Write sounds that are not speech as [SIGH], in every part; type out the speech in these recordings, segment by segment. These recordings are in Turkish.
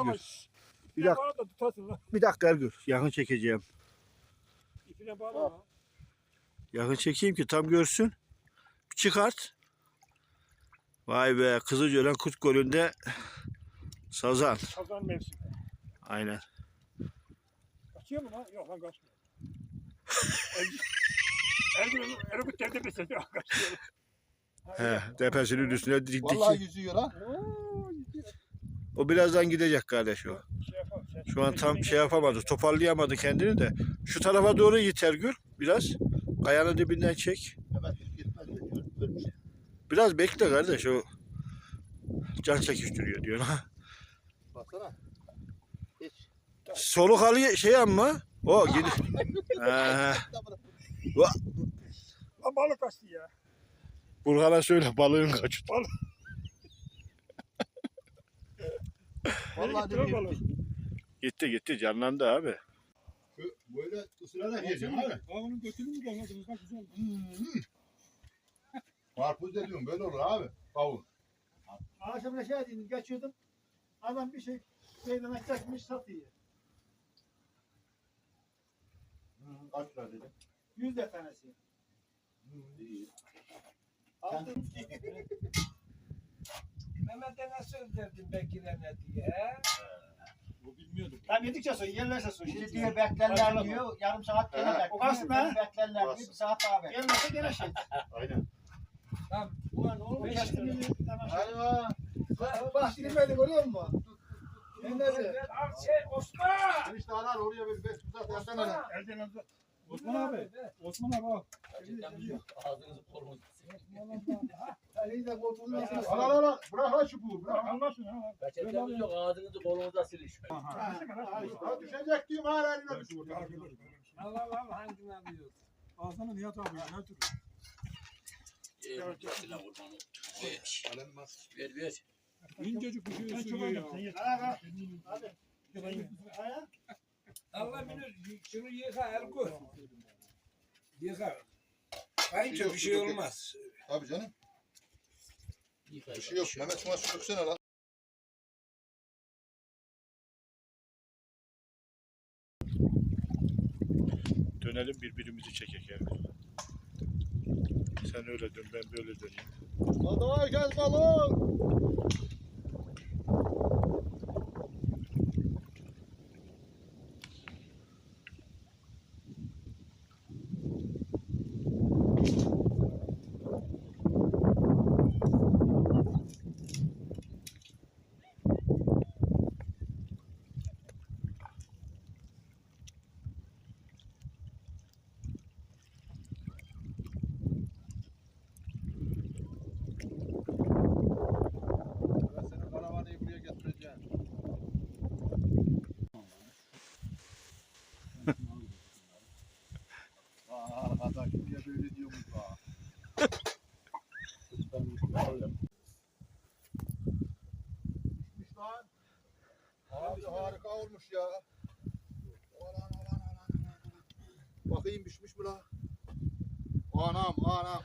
Ama Bir bir dakika. dakika. da tutarsın lan. Bir dakika Ergür. Yakın çekeceğim. İpine bağlama. Yakın çekeyim ki tam görsün. Bir çıkart. Vay be Kızılcören Kurt Gölü'nde sazan. Kazan mevsimi. Aynen. Kaçıyor mu lan? Yok lan kaçmıyor. Ergün- Ergün, Ergün telde besledi. Kaçıyor. He, tepesinin üstüne dik dik. Vallahi yüzüyor ha. Oo, gidiyor. O birazdan gidecek kardeş o. Şu an tam şey yapamadı. Toparlayamadı kendini de. Şu tarafa doğru git Ergür. Biraz. Kayanın dibinden çek. Biraz bekle kardeş o. Can çekiştiriyor diyor. Baksana. Hiç. Soluk alıyor şey ama. O. [LAUGHS] Lan balık kaçtı ya. Burhan'a söyle balığın kaçtı. Vallahi gitti de balık? Gitti gitti canlandı abi. Böyle ısırarak yiyeceğim abi. Babanın götünü mü gelmediniz? Bak güzel. Hmm. Karpuz dediğim böyle olur abi. Kavun. Akşam şey edeyim, geçiyordum. Adam bir şey meydana çekmiş satıyor. Hmm, Kaç lira dedim. Yüz de tanesi. Hmm, iyi. Aldım. [LAUGHS] Mehmet'e nasıl verdin Bekir'e ne diye? Bu bilmiyordum. Tam yedikçe sonra yerlerse sonra. Şimdi diyor beklerler diyor. Yarım saat gene Ha, bekliyor. o kalsın ha. Beklerler diyor. Bir saat daha bekliyor. Gelmese gene şey. Aynen. Tamam. Ulan oğlum Beş kestim lira. beni. Tamam. Ayva. Bak girmedi görüyor musun? Ben de Al şey Osman! Enişte arar oraya bir beş uzat yapsana lan. Elden aldı. Osman abi. Osman abi. Ağzınızı kolunuzu Al al al. Bırak lan şu bu. Bırak. Allah şunu. Kaçacağımız yok. Ağzınızı kolunuza silin. Ha, düşecek diyorum hala eline düşüyor. Al al al hangisini alıyorsun? Ağzına Nihat abi ya. Ne tür? Ver ver. İncecik bir şey ısırıyor ya. Hadi. Ha? Allah bilir şunu yıka Erkut. Yıka. Kayınca bir şey olmaz. Tabii canım. Bir şey yok. Mehmet şuna sürsene lan. Dönelim birbirimizi çekek yani. Sen öyle dön ben böyle döneyim. Hadi gel balık. Niye böyle diyormuş ha? Pişmiş lan. Abi harika olmuş ya. Aman, aman, aman, aman. Bakayım pişmiş mi la? Anam anam.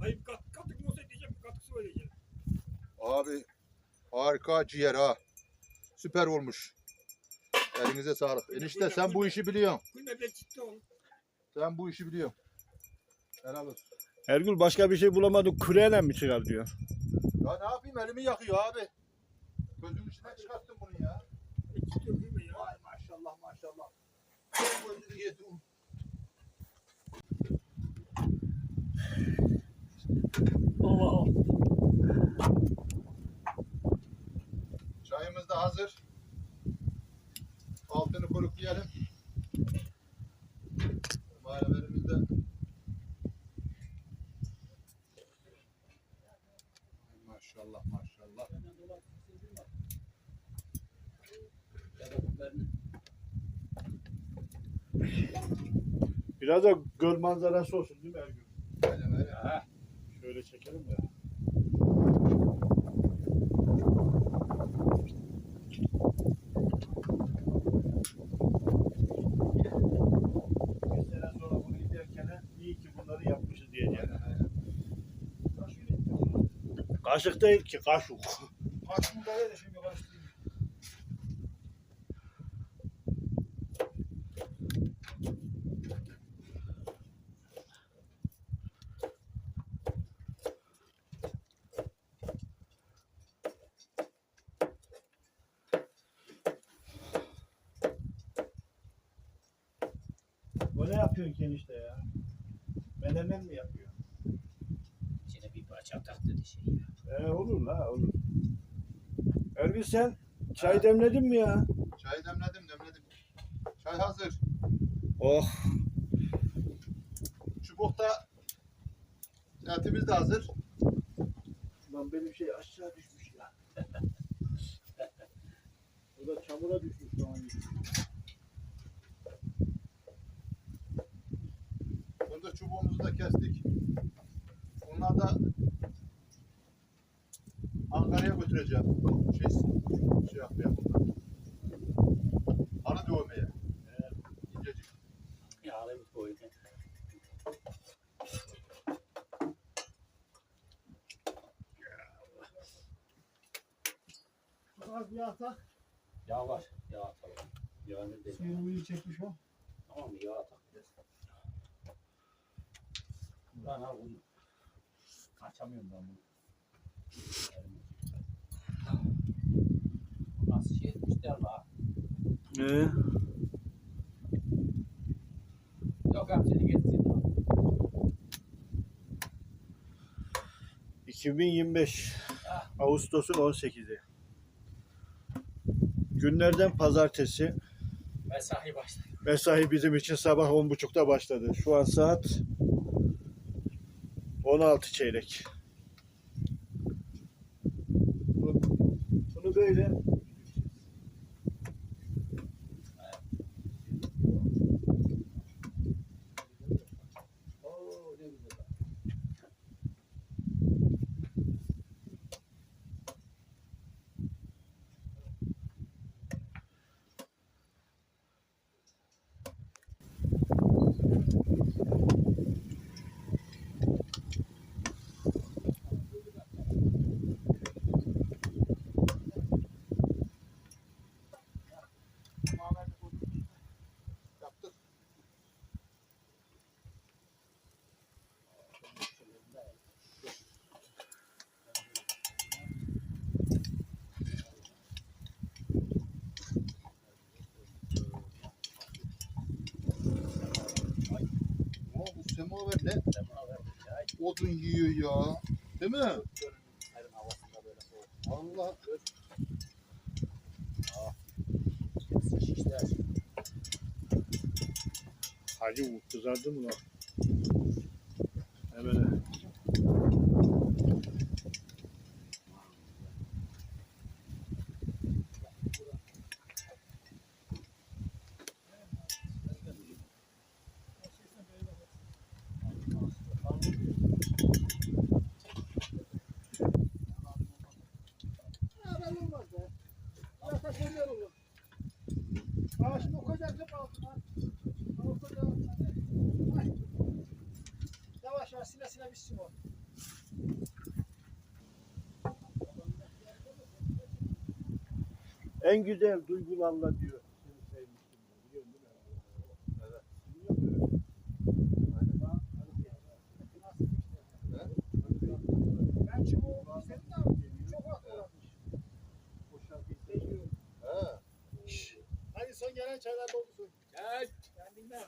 Hayır kat, katık mı diyeceğim. Katık su vereceğim. Abi harika ciğer ha. Süper olmuş. Elinize sağlık. Enişte sen bu işi biliyorsun. Sen bu işi biliyorsun. Helal olsun. Ergül başka bir şey bulamadık. Küreyle mi çıkar diyor. Ya ne yapayım elimi yakıyor abi. Gözümün içine çıkarttım bunu ya. Vay maşallah maşallah. Gözünü yedim. Çayımız da hazır. Altını kuruklayalım. Malzemelerimiz de Maşallah maşallah. Biraz da göl manzarası olsun değil mi Ergül? Aynen öyle. Şöyle çekelim de. Bir sene sonra bunu izlerken iyi ki bunları yapmışız diyeceğim. Aynen aynen. Kaşık değil ki kaşık. Başımı da ver de şimdi yapıyorsun ki enişte ya? Menemen mi yapıyor? İçine bir parça atak dedi şey ya. Ee, olur la olur. Ergün sen çay demledin mi ya? Çay demledim demledim. Çay hazır. Oh. Çubukta etimiz de hazır. Lan benim şey aşağı düşmüş ya. [LAUGHS] o da çamura düşmüş şu an. Bunda çubuğumuzu da kestik. Bunlar da Ankara'ya götüreceğim. Şey, şey yapmaya bunlar. Arı dövmeye. İncecik. Yağlı bir koydu. Az bir atak. Yağ var. Yağ atalım. Yağını dedi. Suyunu uyu çekmiş o. Tamam? Yağ atak. Lan al bunu. Kaçamıyorum ben bunu. Etmişler la? Ee, Yok abi seni getirsin. 2025 Ağustos'un 18'i. Günlerden pazartesi. Mesai başladı. Mesai bizim için sabah 10.30'da başladı. Şu an saat 16 çeyrek. Bunu böyle Ya bu semaver ne? Odun yiyor ya. Değil mi? Allah. Hacı kızardı mı lan? Hemen. Ha ben olmaz be. Zaten şeyler olur. Aa şimdi o kadar kıp altına. O kadar altına. Ay. Yavaş yavaş sile sile bitsin o. En güzel duygularla diyor. Seni sevmiştim diyor. Biliyorsun değil mi? Ben çubuğu istedim de çok az uğramış. O şarkıyı seviyorum. He. Hadi son gelen çaylar doldusun. Gel. Ben bilmem.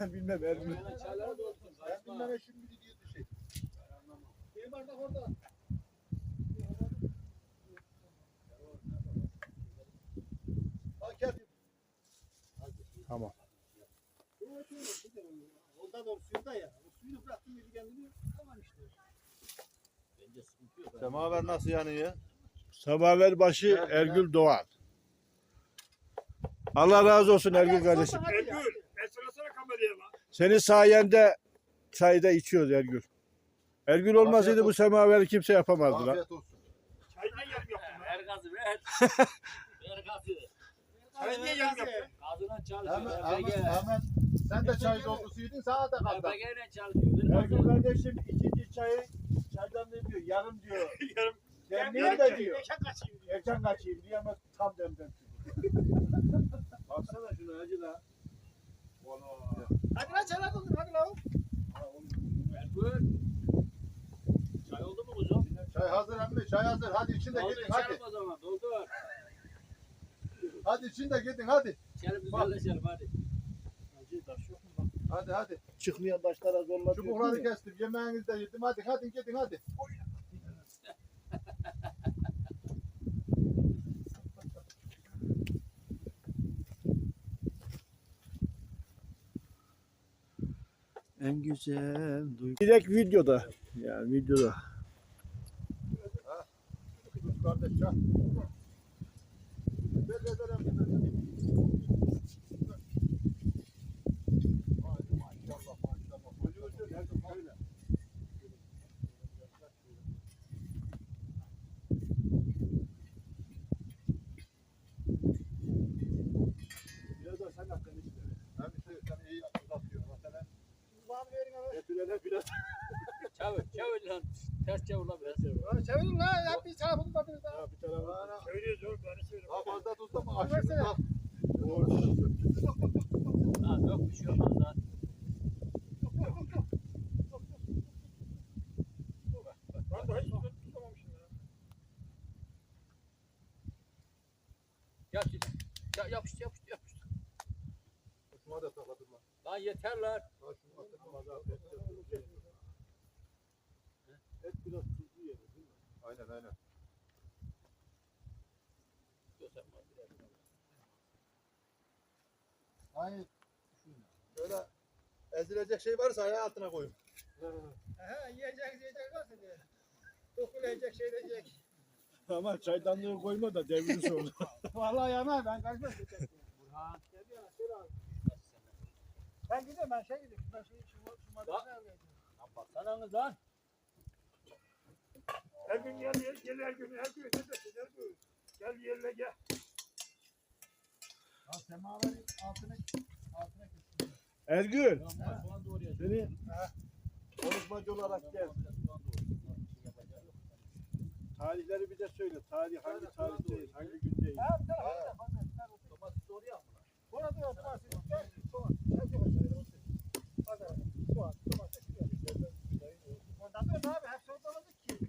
Ben bilmem Ergün. Çayları dolsun. Ben bilmem şimdi gidiyor şey. Bir bardak orada. Bak Tamam. Ondan doğru suyunda ya. O suyunu bıraktım gibi kendini. Tamam işte. Bence sıkıntı yok. Semaver nasıl yanıyor? Semaver başı Ergül Doğan. Allah razı olsun Ergül kardeşim. Ergül. Sana kameraya lan. Senin sayende çayda içiyoruz Ergül. Ergül olmasaydı bu semaveri kimse yapamazdı lan. Afiyet olsun. Çay niye yarım yaptın lan? Ver gazı [LAUGHS] Çay niye yarım yaptın? Gazına çalışıyor. Hemen. Sen de çay doldusuydun sana da kaldı. RPG ile çalışıyor. Gazı. kardeşim ikinci çayı çaydan ne diyor? Yarım diyor. [LAUGHS] Yarım. Kendine de diyor. Erken kaçayım diyor. Erken kaçayım diye ama tam demden. [LAUGHS] Baksana şuna hacı da. Hadi lan çay aldın hadi lan. Ergür. Çay oldu mu kuzum? Çay hazır emmi çay hazır. Hadi için de Oldu gidin hadi. içelim o zaman. Doldur. Hadi için de gidin hadi. İçelim güzelleşelim hadi. Hadi hadi. Çıkmayan taşlara zorla. Çubukları kestim. Yemeğinizi de yedim. Hadi hadi gidin hadi. [LAUGHS] En güzel duygu. Direkt videoda. Yani videoda. Dur kardeş çay. Çevir çevir lan. Ters çevir lan biraz. Lan Çevirin lan ya bir tarafını bakın da. Ha bir tarafa. Söylüyoruz oğlum bana söyle. daha fazla tutsa mı aşırı Versene. da. Ha yok bir şey olmaz lan. Ben daha hiç tutamamışım ya. Yap ya, yapıştı yapıştı yapıştı. Şuna da sakladım lan. Lan yeter lan. Ha, şunu atın lan. Et biraz tuzlu yer. Aynen aynen. Hayır. Şöyle ezilecek şey varsa ayağı altına koyun. Aha yiyecek yiyecek nasıl diye. Dokulayacak şey diyecek. Ama çaydanlığı koyma da devri sonra. [LAUGHS] Vallahi yana ben kaçmam. Burhan. Gel bir yana şöyle al. Ben gidiyorum ben şey gidiyorum. Ben şey şu şu maddesini alayım. Lan baksana kız lan. Her gün gel gel gel her gün her gün neredesin her gün. Gel yerine gel. Ha semaverin altına altına kesin. Ergül Soğan seni konuşmacı olarak gel. Tarihleri bir de söyle. Tarih hangi tarihteyiz, hangi gündeyiz? Domates doğruya mı lan? Burada yok domates. Gel soğan. Gel. Hadi hadi. Soğan domates. Ondan sonra abi hep soğan aldık ki.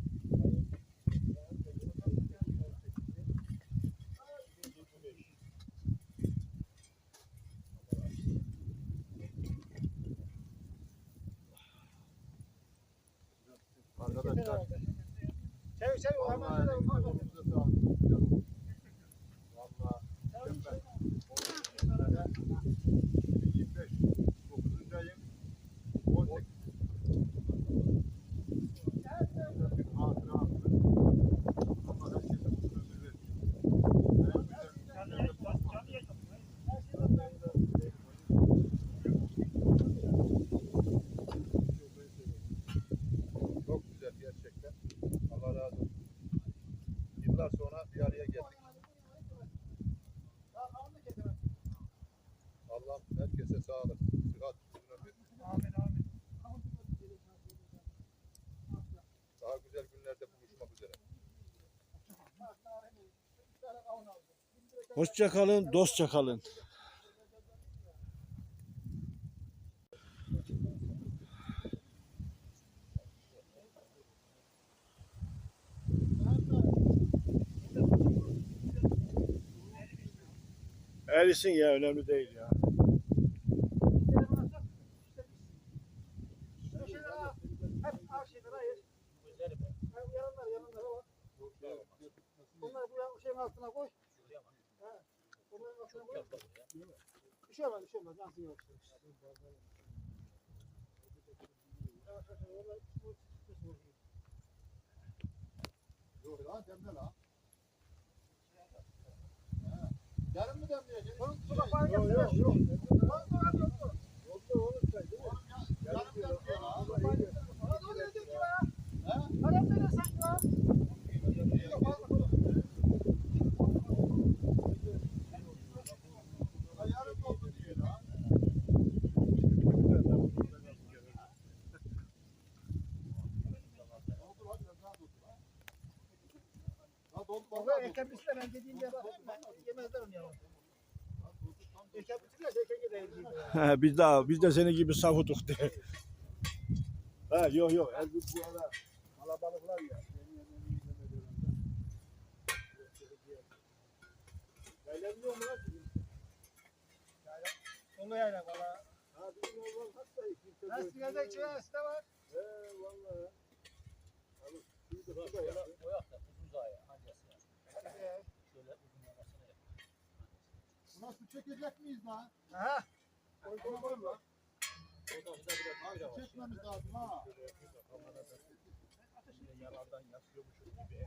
Arkadaşlar. Çevir çevir. Hemen Vallahi şöyle elinize ufak ufak. kolunuza sağlık. Güzel olmuş. Vallahi mükemmel. 2025 9. ayın 18. Bir hatıra hakkı. Allah herkese uzun ömür versin. En güzel günlerde Çok güzel gerçekten. Allah razı olsun. Yıllar sonra bir araya geldik. Allah herkese sağlık, sıhhat, uzun ömür. Amin amin. Daha güzel günlerde buluşmak üzere. Hoşça kalın, dostça kalın. Erisin ya önemli değil ya. Şu şeyleri al. Hep al şeyleri ayır. Ha, Yanınlara yanınlara bak. Bunları bu şeyin altına koy. Ha. Bunların altına koy. Bir şey olmaz, bir şey olmaz. Nasıl yok? Yavaş yavaş, yavaş. Bu- bu- bu- Yok lan demle lan. Yarın mı demleyeceksin? Yok yok yok. Yolda oğlum sen değil mi? Yarın demliyor lan. Bana doğru dedik ki ya. Haram ne desek ya? Yarın oldu diyor lan. Oldu hadi biraz daha dur lan. Valla erken bitsin ben dediğim yere bakayım ben. Yemezler onu yalan. Erken bitirlerse erken gideyim. He, biz de biz de senin gibi savuduk de. ha yok yok. Her gün bu ara kalabalıklar ya. Eğlenmiyor mu lan? Onu yayla valla. Ha bizim oğlan hasta kimse Nasıl gelecek içine de var. He bir de şurada ya. Koyak da uzun. Ancası ya. Ee, Şöyle uzun yamasına yap. Nasıl çekecek miyiz lan? Aha. Koy koy koy lan. Çekmemiz lazım ha. Yalandan yapıyormuşuz gibi.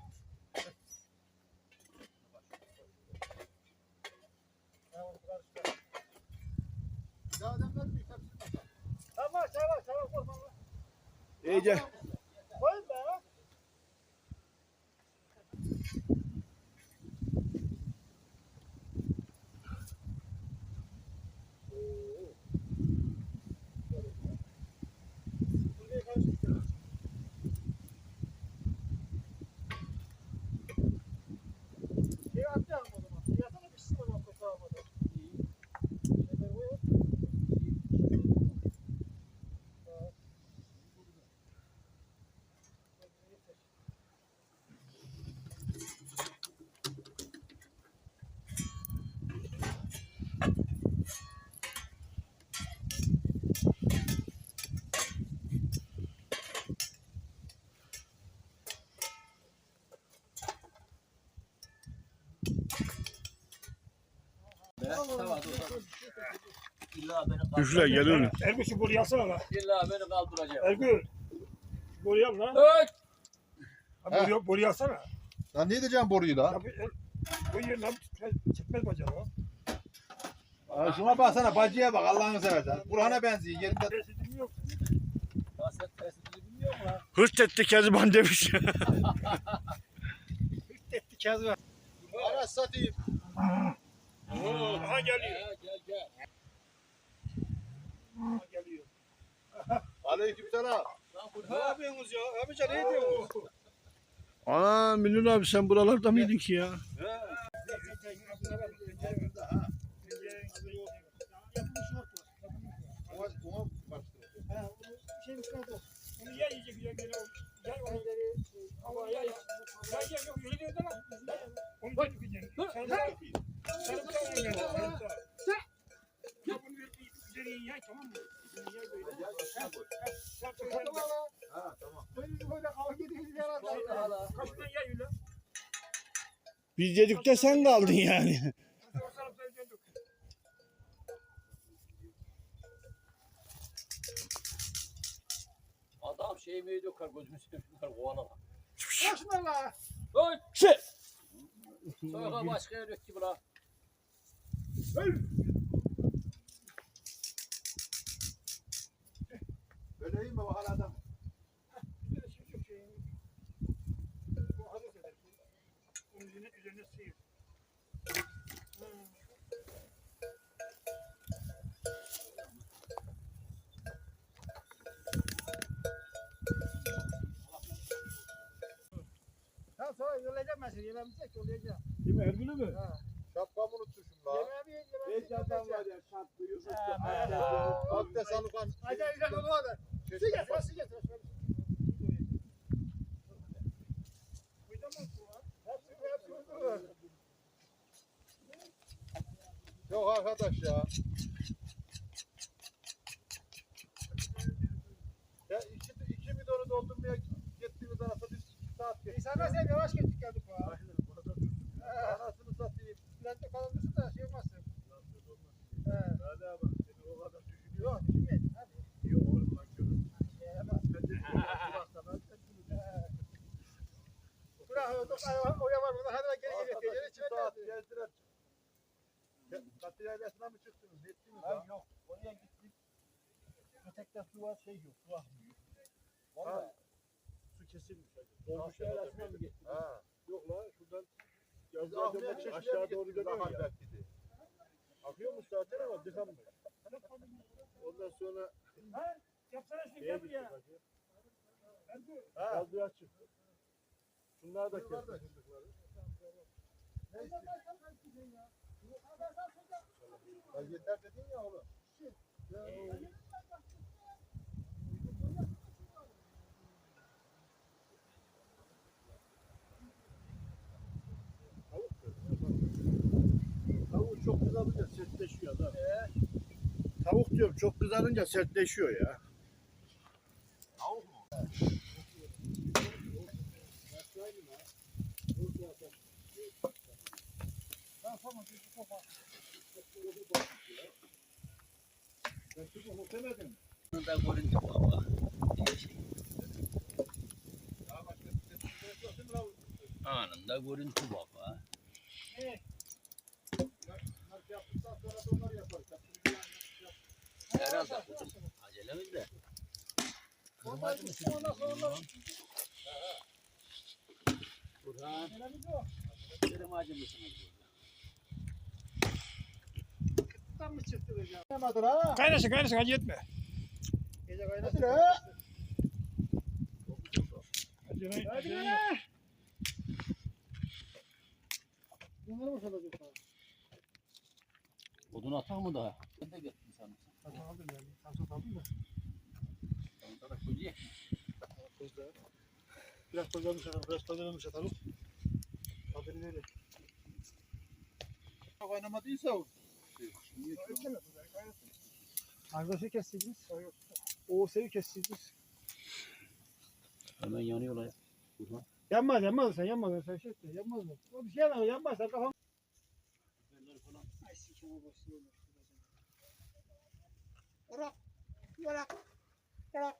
Tamam tamam tamam lan. İyice. Koyun be. İlla beni kaldır- Güçler geliyor. Ergün şu boruyu alsana lan. İlla beni kaldıracak. Ergün. şu Boruyu al lan. Hey! Ha, boruyu, boruyu alsana. Lan ne diyeceğim boruyu da? Ya, bu, el, bu yerine çekmez, çekmez bacağı lan. Aa, şuna baksana bacıya bak Allah'ını seversen. Burhan'a benziyor yerinde. Resim yok. Ya sen tersini bilmiyor musun lan? Hırt etti Kezban demiş. [LAUGHS] Etti kez var. Ara satayım. Aha geliyor. Gel gel gel. Aha geliyor. [LAUGHS] Aleyküm selam. Lan bu Ne yapıyorsunuz ya? Abica ne diyorsunuz? Ana Münir abi sen buralarda mıydın ki ya? Ha, onu ya yiyecek ya gene o. Ya ama ya yok de lan. Onu da yiyeceksin. Sen de Sarımsağı Biz dedik de sen kaldın yani. Dök. Adam şey mi döker gözümü sevdiler kovalama. Kaçma lan. Hey! Şey. Sonra başka yer yok ki bura. Bu hazır eder. Onun üzerine, üzerine sıyır. Ha sonra yollayacağım ben seni. Çek yollayacağım. Değil mi Ergün'ü mü? Ha. Şapkamı unutmuşum la. Yemeğimi yemeğimi yollayacağım. ya şartlı Patates alıkan. Hadi güzel olur orada. Su getir, su getir. Yok arkadaş ya. Ya iki, iki bidonu doldurmaya gittiğimiz arasında biz iki saat geçtik. İnsanlar sen yavaş gittik geldik bu. Aynen satayım. Biraz da kalın dursun da şey olmasın. He. Hadi abi seni o kadar düşünüyor. Yok düşünmeyin. Hadi. Yok oğlum görün. Şeye bak. Bırak o top ayağı oya var burada. Hadi geri geri. Geri içine geldi. gezdiler. Katı yaylasına mı çıktınız? Ne ettiniz Ha, ya? yok. Oraya gittik. Ötekte su var şey yok. Su akmıyor. Su kesilmiş. Dolmuş mı? Ha. Yok lan şuradan Yazıya Ahmet aşağı doğru dönüyor ya. Akıyormuş zaten ama tıkanmış. Ondan sonra Ha? Yapsana şunu şeye gel gittik buraya. hacı. Ergün. Yazıya çıktı. Bunlar da kes. Ya yeter dedin ya oğlum. Tavuk çok kızarınca sertleşiyor da. Tavuk diyorum çok kızarınca sertleşiyor ya. Da görüntü baba. Anında görüntü baba. Herhalde kızım. Acelemiz de. Kırmacı mısın? Burhan. Kırmacı mısınız? Tam mı çıktı be ya? Yemedin ha. Kaynasın kaynasın acı etme. Gece Hadi kaynasın. la. Acele Hadi acele. be. Bunları boşalacak abi. Odun atak mı daha? Ben de gittim sanırsam. Zaten aldım yani. Samsat aldım da. Sana koyacak. Közde. Biraz közlemiş atalım. Biraz közlemiş atalım. Tadını verin. Oynamadıysa o. Arkadaşı kestiydiniz. O sevi kestiydiniz. Hemen yanıyorlar. Yanmaz yanmaz sen yanmaz sen şey etme yanmaz mı? O bir şey yanmaz yanmaz sen kafam. Ay sikime basıyorum. Orak. Orak. Orak.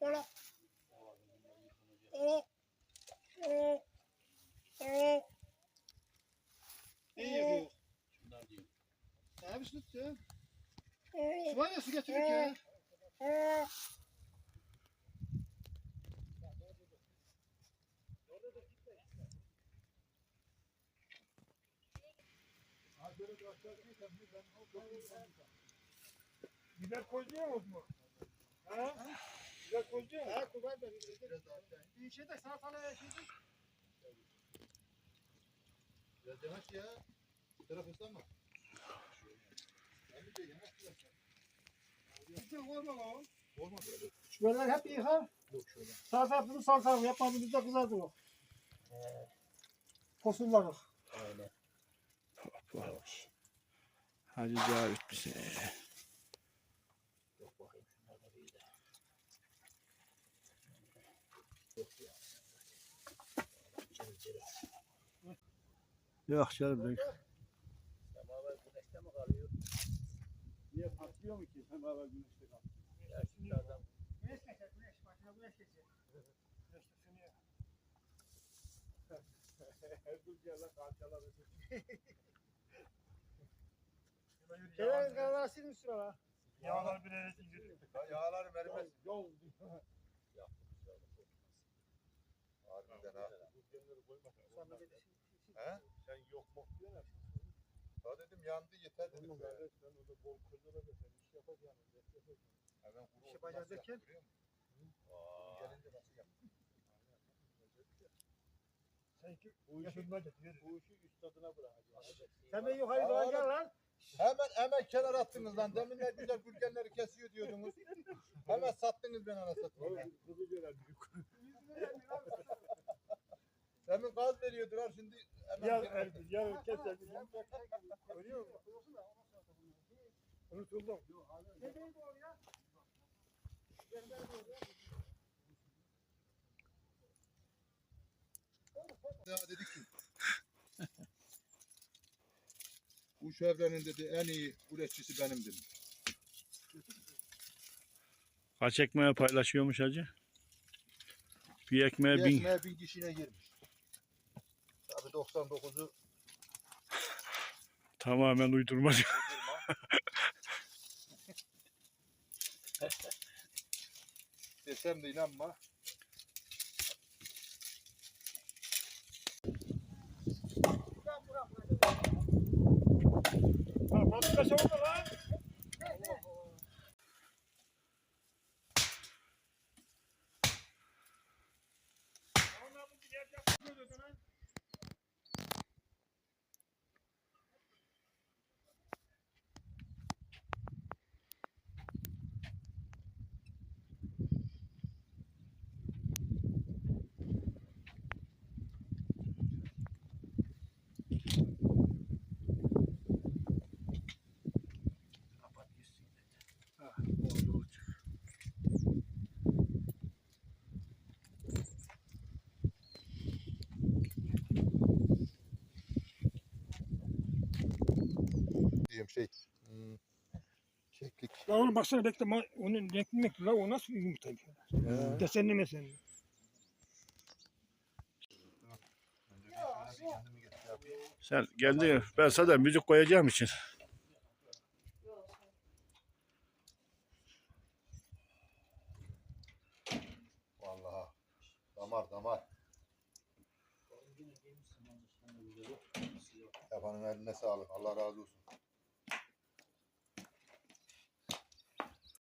Orak. Orak. Orak. Orak. İyi yapıyor. Şunlar diyor. Abi tut ya. Su var ya su getirdik ya. Biber musun mu? Ha? Biber koyuyor musun? Ha kurban da bir şey de şey de. Biraz yavaş ya. Bu taraf ıslanma. Hiç olma lan. Olmaz öyle. Şu böyle hep yıka. Yok şöyle. Sağ tarafını sağ tarafı yapmadığımızda kızardı o. Kosulları. Öyle. Hadi Cavit bize. Yok bakayım şunlar da bir de. Yok canım ben. Semaver güneşte mi kalıyor? Niye patlıyor mu ki? Baba güneşte kal. Ya şimdi adam Güneş geçer güneş. Başına güneş geçer. [LAUGHS] [LAUGHS] Şeyler kanalına silmiş şuraya. Yağlar bir yere gidiyor. Ya Yağları vermez. Yol. Harbiden ha. Sonra bir de He? Sen yok mok diyorlar. Ya dedim yandı yeter dedim. Oğlum kardeş ben orada bol kırlara da sen iş yapacağım. Hemen kuru bacağı nasıl derken? Gelince nasıl yaptı? Sanki Bu işi, bu işi üstadına bırakacağız. Sen de yukarı doğru gel lan. Hemen hemen kenar attınız lan. Demin ne güzel gürgenleri kesiyor diyordunuz. Hemen sattınız beni ana satayım. [LAUGHS] Demin gaz veriyordular şimdi hemen Ya kenar Erbil ya keser. Görüyor musun? Unutuldum. Ne değil bu oraya? Ya dedik ki. Bu çevrenin dedi en iyi üreticisi benim. Kaç ekmeğe paylaşıyormuş hacı? Bir ekmeğe Bir bin. ekmeğe bin kişine girmiş. Tabii 99'u Tamamen uydurma. [LAUGHS] desem de inanma. Turn around. Diyorum şey. Hmm, keklik. La oğlum baksana bekle. ma- Onun renkli renkli. La o nasıl bir yumurtaymış? Ya. Desenli mesenli. Sen kendi ben sana müzik koyacağım için.